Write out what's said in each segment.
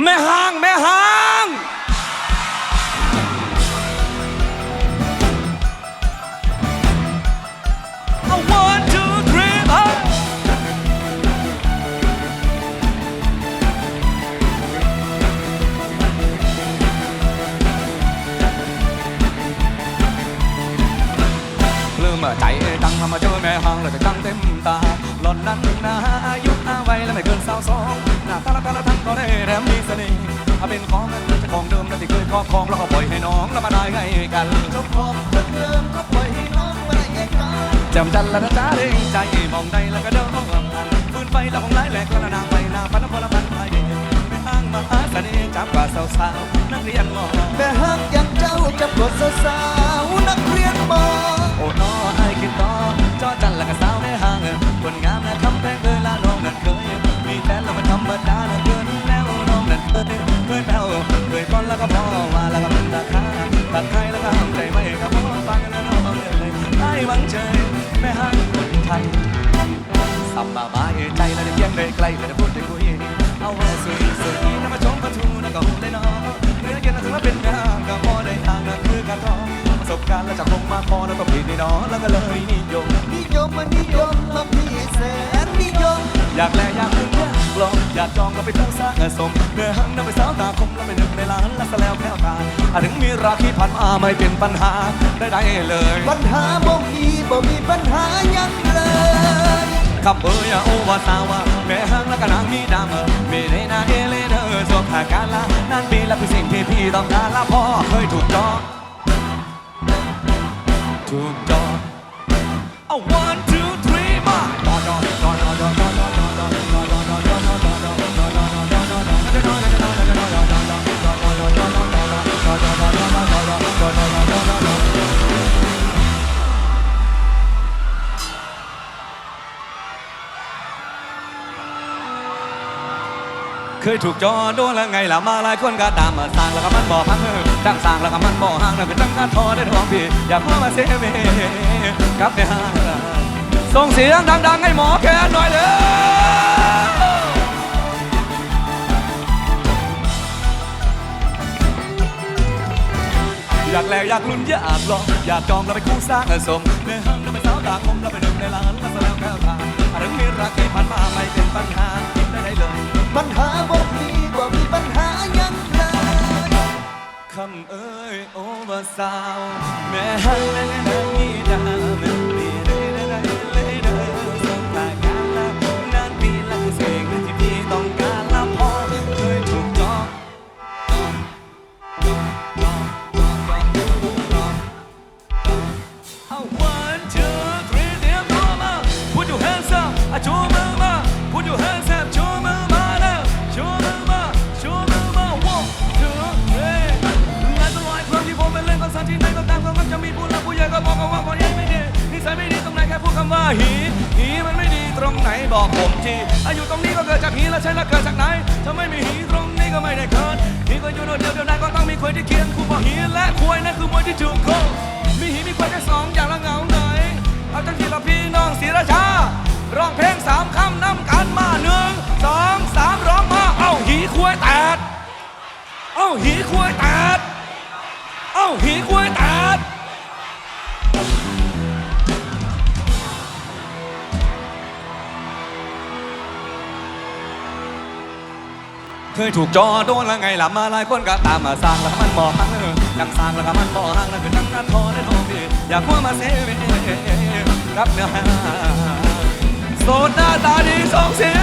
แม่ห้าง แม่ห้างเอา one two three เอ้ยปลื้มใจดังทำมาเจอแม่ห้างแล้วจะตั้งเต็มตา หล่อนนั้นนะอายุอาวัยและไม่เกินสาวสองหน้าตาละตาละทั้ง ก็ได้แถมมีเสน่ห์ถ้าเป็นของนั้นจะของเดิมแล้วที่เคยครอบครองแล้วก็ปล่อยให้น้องแล้วมาได้ไงกันเจ้าของเดิมก็ปล่อยให้น้องมาได้ไงกันจำจันละนะจ๊ะเร่งใจมองใดแล้วก็เดินมองพันฟืนไฟแล้วของไล่แหลกแล้วนางไปหน้าพันพลพันไปไปห้างมาหาเสน่ห์จับกว่าสาวๆนักเรียนมอแม่ฮักอย่างเจ้าจะปลดสาว ยใจแล้วได้เยี่ยงได้ไกลก็ได้พูดได้คุยเอาว่าสวยสวยน้ำมาชมประทูนะก็หุ่นเลยเนาะเนื้อเย็นถึงแล้วเป็นงานก็พอได้ทางนั่นคือการทองประสบการณ์แล้วจากคงมาพอแล้วก็ผิดนี่เนาะแล้วก็เลยนิยมนิยมมานิยมมาพี่แสนนิยม อยากแลอยากลืมอยากลองอยากจองก็ไปทูสร้างสมเมื่อหังน้ำไปสาวตาคมแล้วไปนึกในล้านแล้วก็แล้วแก้วตาถึงมีราคีผ่านมาไม่เป็นปัญหาได้ได้เลย ปัญหาบ่มีบ่มีปัญหายังเลย คำเอ่ยโอวาสาวาแม่หังและก็นางมีดามีในนาเอเลเดอร์สวมผาการละนั่นปีละคือสิ่งที่พี่ต้องการละพ่อเคยถูกจองถูกจอง I want to ยถูกจอโดนแล้วไงล่ะมาหลายคนก็ตามมาสร้างแล้วก็มันบ่พังเออจังสร้างแล้วก็มันบ่ห่างนั่นคือจังการทอได้ทองพี่อยากมามาเซเวกับในห้างส่งเสียงดังๆให้หมอแคนหน่อยเลยอยากแลกอยากลุ้นอยากลองอยากจองแล้วไปคู่สร้างสมในห้างแล้วไปสาวตาคมแล้วไปดึงในร้านแล้วแสดงแก้วตาอะไรมีรักที่ผ่านมา hand หี หีมันไม่ดีตรงไหนบอกผมทีอายุตรงนี้ก็เกิดจากหีแล้วใช่แล้วเกิดจากไหนถ้าไม่มีหีตรงนี้ก็ไม่ได้เกิดหีก็อยู่โดดเดียวเดียวดายก็ต้องมีคนที่เคียงคู่บอกหีและควยนั่นคือมวยที่ถูกโคมีหีมีควยแค่สองอย่างละเหงาหน่อยเอาจังที่เราพี่น้องศรีราชาร้องเพลงสามคำนำกันมาหนึ่งสองสามร้องมาเอ้าหีควยแตดเอ้าหีควยแตดเอ้าหีกล้วย ยถูกจอโดนแล้วไงล่ะมาหลายคนก็ตามมาสร้างแล้วมันบอฮังเออยังสร้างแล้วก็มันบอฮังนั้นคือนังนัดทอได้ทองดีอยากว่ามาเซเวรับเนื้อหาโสดหน้าตาดีสองเสีย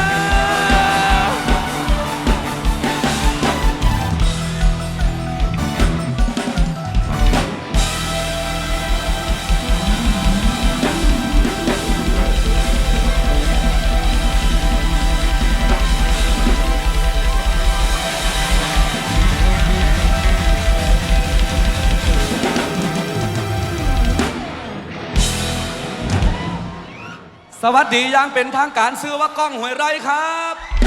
สวัสดีอยังเป็นทางการซื้อว่ากล้องหวยไรครับ